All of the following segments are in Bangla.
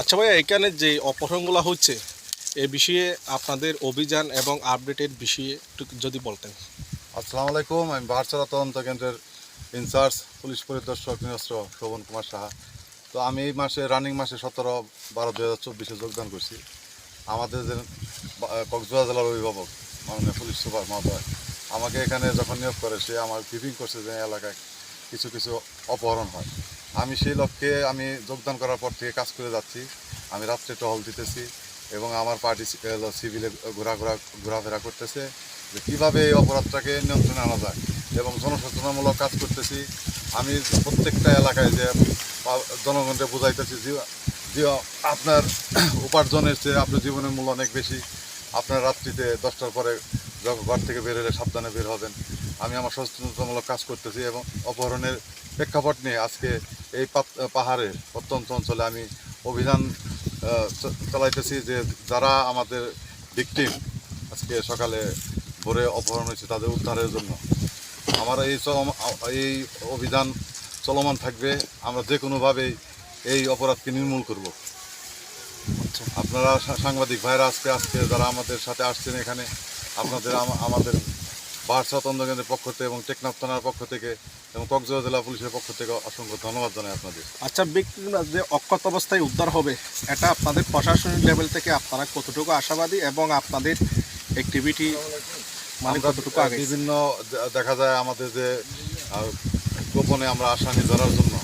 আচ্ছা ভাইয়া, এখানে যে অপহরণগুলো হচ্ছে, এ বিষয়ে আপনাদের অভিযান এবং আপডেটের বিষয়ে একটু যদি বলতেন। আসসালামু আলাইকুম, আমি বাহারচরা তদন্ত কেন্দ্রের ইনচার্জ পুলিশ পরিদর্শক নিরস্ত্র শোভন কুমার সাহা। তো আমি এই মাসে, রানিং মাসে সতেরো বারো দু হাজার চব্বিশে যোগদান করছি। আমাদের যে কক্সবাজার জেলার অভিভাবক, মাননীয় পুলিশ সুপার মহোদয়, আমাকে এখানে যখন নিয়োগ করে, সে আমার ব্রিফিং করছে যে এলাকায় কিছু কিছু অপহরণ হয়। আমি সেই লক্ষ্যে আমি যোগদান করার পর থেকে কাজ করে যাচ্ছি। আমি রাত্রে টহল দিতেছি এবং আমার পার্টি সিভিলে ঘোরাঘোরা ঘোরাফেরা করতেছে যে কীভাবে এই অপরাধটাকে নিয়ন্ত্রণে আনা যায় এবং জনসচেতনামূলক কাজ করতেছি। আমি প্রত্যেকটা এলাকায় যে জনগণকে বোঝাইতেছি যে যে আপনার উপার্জনের চেয়ে আপনার জীবনের মূল্য অনেক বেশি। আপনার রাত্রিতে দশটার পরে ঘর থেকে বের হলে সাবধানে বের হবেন। আমি আমার সচেতনতামূলক কাজ করতেছি এবং অপহরণের প্রেক্ষাপট নিয়ে আজকে এই পাহাড়ে প্রত্যন্ত অঞ্চলে আমি অভিযান চালাইতেছি যে যারা আমাদের ভিকটিম আজকে সকালে ভোরে অপহরণ হয়েছে তাদের উদ্ধারের জন্য। আমার এই এই অভিযান চলমান থাকবে। আমরা যে কোনোভাবেই এই অপরাধকে নির্মূল করব। আপনারা সাংবাদিক ভাইরা আজকে আজকে যারা আমাদের সাথে আসছেন এখানে আপনাদের আমাদের বারসা তন্দ্রকেন্দ্রের পক্ষ থেকে এবং টেকনাফ থানার পক্ষ থেকে এবং কক্সবাজার জেলা পুলিশের পক্ষ থেকে অসংখ্য ধন্যবাদ জানাই আপনাদের। আচ্ছা ব্যক্তিরা যে অক্ষত অবস্থায় উদ্ধার হবে এটা আপনাদের প্রশাসনিক লেভেল থেকে আপনারা কতটুকু আশাবাদী এবং আপনাদের অ্যাক্টিভিটি মানে কতটুকু আগে? বিভিন্ন দেখা যায় আমাদের যে গোপনে আমরা আসামি ধরার জন্য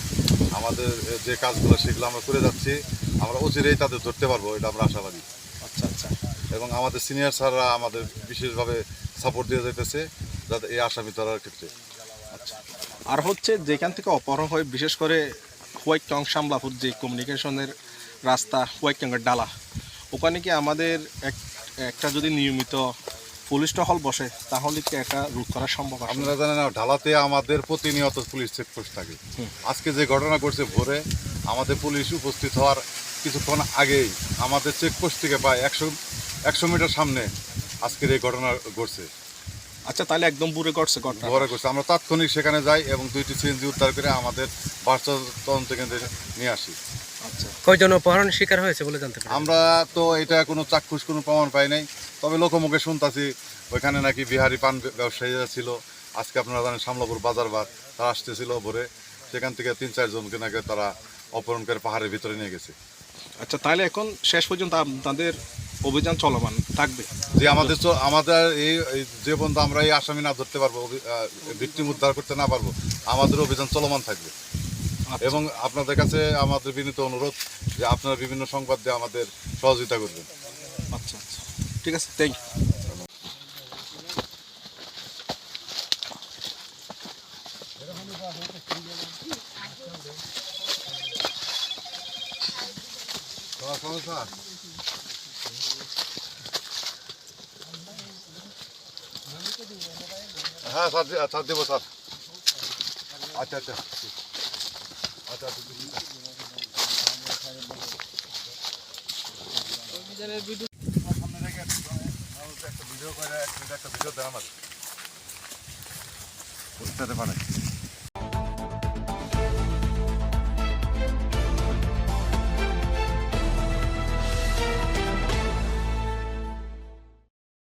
আমাদের যে কাজগুলো সেগুলো আমরা করে যাচ্ছি আমরা অচিরেই তাদের ধরতে পারব এটা আমরা আশাবাদী। আচ্ছা আচ্ছা। এবং আমাদের সিনিয়র স্যাররা আমাদের বিশেষভাবে সাপোর্ট দিয়ে যাইতেছে যাতে এই আসামি ধরার ক্ষেত্রে। আর হচ্ছে যেখান থেকে অপহরণ হয় বিশেষ করে হোয়াইটং সামলাপুর যে কমিউনিকেশনের রাস্তা হোয়াইটংয়ের ডালা ওখানে কি আমাদের এক একটা যদি নিয়মিত পুলিশ টহল বসে তাহলে কি এটা রোধ করা সম্ভব? আপনারা জানেন না, ঢালাতে আমাদের প্রতিনিয়ত পুলিশ চেকপোস্ট থাকে। আজকে যে ঘটনা ঘটছে ভোরে আমাদের পুলিশ উপস্থিত হওয়ার কিছুক্ষণ আগেই আমাদের চেকপোস্ট থেকে প্রায় একশো একশো মিটার সামনে আজকের এই ঘটনা ঘটছে। আচ্ছা তাহলে একদম বুড়ে করছে ঘটনা ভরে করছে আমরা তাৎক্ষণিক সেখানে যাই এবং দুইটি সিএনজি উদ্ধার করে আমাদের বার্তা তদন্ত কেন্দ্রে নিয়ে আসি। আচ্ছা। কয়জন অপহরণ শিকার হয়েছে বলে জানতে আমরা তো এটা কোনো চাক্ষুষ কোনো প্রমাণ পাই নাই। তবে লোকমুখে শুনতাছি ওইখানে নাকি বিহারি পান ব্যবসায়ীরা ছিল। আজকে আপনারা জানেন সামলাপুর বাজার বাদ তারা আসতেছিল ভোরে। সেখান থেকে তিন চারজনকে নাকি তারা অপহরণ করে পাহাড়ের ভিতরে নিয়ে গেছে। আচ্ছা তাহলে এখন শেষ পর্যন্ত আপনাদের অভিযান চলমান থাকবে। যে আমাদের আমাদের এই যে পর্যন্ত আমরা এই আসামি না ধরতে পারব ভিক্টিম উদ্ধার করতে না পারব আমাদের অভিযান চলমান থাকবে। আচ্ছা। এবং আপনাদের কাছে আমাদের বিনীত অনুরোধ যে আপনারা বিভিন্ন সংবাদ দিয়ে আমাদের সহযোগিতা করবেন। আচ্ছা আচ্ছা। ঠিক আছে থ্যাংক ইউ হ্যাঁ স্যার দি- স্যার দেবো স্যার আচ্ছা আচ্ছা আচ্ছা আচ্ছা সামনে রেখে একটা ভিডিও করে একটা ভিডিও দেন আমার বুঝতে পারে